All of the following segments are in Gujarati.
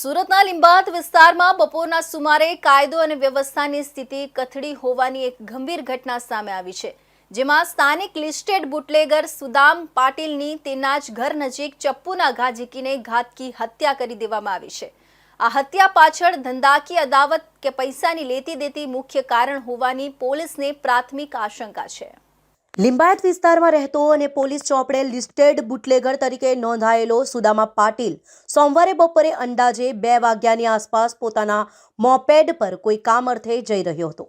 સુરતના લિંબાત વિસ્તારમાં બપોરના સુમારે કાયદો અને વ્યવસ્થાની સ્થિતિ કથળી હોવાની એક ગંભીર ઘટના સામે આવી છે, જેમાં સ્થાનિક લિસ્ટેડ બુટલેગર સુદામ પાટીલની તેના જ ઘર નજીક ચપ્પુના ઘા ઝીકીને ઘાતકી હત્યા કરી દેવામાં આવી છે. આ હત્યા પાછળ ધંધાકીય અદાવત કે પૈસાની લેતી દેતી મુખ્ય કારણ હોવાની પોલીસને પ્રાથમિક આશંકા છે. લિંબાયત વિસ્તારમાં રહેતો અને પોલીસ ચોપડે લિસ્ટેડ બુટલેગર તરીકે નોંધાયેલો સુદામા પાટીલ સોમવારે બપોરે અંદાજે બે વાગ્યાની આસપાસ પોતાના મોપેડ પર કોઈ કામ અર્થે જઈ રહ્યો હતો.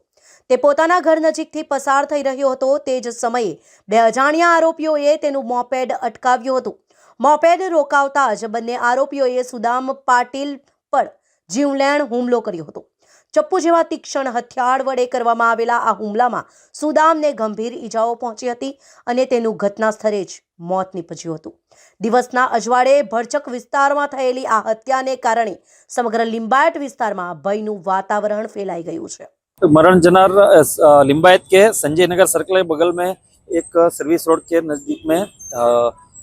તે પોતાના ઘર નજીકથી પસાર થઈ રહ્યો હતો તે જ સમયે બે અજાણ્યા આરોપીઓએ તેનું મોપેડ અટકાવ્યું હતું. મોપેડ રોકાવતા જ બંને આરોપીઓએ સુદામ પાટીલ પર જીવલેણ હુમલો કર્યો હતો. ચપ્પુ જેવા તીક્ષ્ણ હથિયાર વડે કરવામાં આવેલા આ હુમલામાં સુદામને ગંભીર ઈજાઓ પહોંચી હતી અને તેનું ઘટના સ્થળે જ મોત નીપજ્યું હતું દિવસના અજવાળે ભરચક વિસ્તારમાં થયેલી આ હત્યાને કારણે સમગ્ર લિંબાયત વિસ્તારમાં ભયનું વાતાવરણ ફેલાઈ ગયું છે मरण जनार अ, स- अ, लिम्बायत के संजय नगर सर्कल के बगल में एक सर्विस रोड के नज़दीक में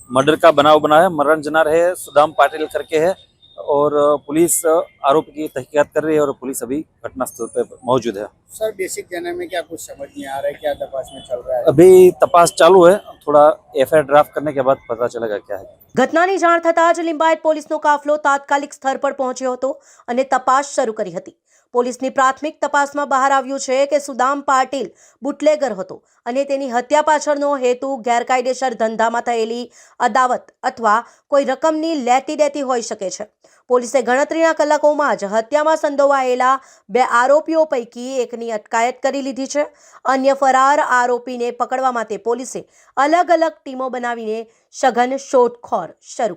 मर्डर का बनाव बना है मरण जनार है सुदाम पाटिल करके है और अ, पुलिस अ, आरोपी की तहकीकात कर रही है और पुलिस अभी घटनास्थल पे मौजूद है सर बेसिक जानने में क्या कुछ समझ नहीं आ रहा है क्या तपास में चल रहा है अभी तपास चालू है थोड़ा एफ ड्राफ्ट करने के बाद पता चलेगा क्या है ઘટનાની જાણ થતાં જ લિંબાયત પોલીસનો કાફલો તાત્કાલિક સ્થળ પર પહોંચ્યો હતો અને તપાસ શરૂ કરી હતી પોલીસની પ્રાથમિક તપાસમાં બહાર આવ્યું છે કે સુદામ પાટીલ બુટલેગર હતો અને તેની હત્યા પાછળનો હેતુ ગેરકાયદેસર ધંધામાં થયેલી અદાવત અથવા કોઈ રકમની લેતી દેતી હોઈ શકે છે પોલીસે ગણતરીના કલાકોમાં જ હત્યામાં સંડોવાયેલા બે આરોપીઓ પૈકી એકની અટકાયત કરી લીધી છે અન્ય ફરાર આરોપીને પકડવા માટે પોલીસે અલગ અલગ ટીમો બનાવીને સઘન શોધખોળ શરૂ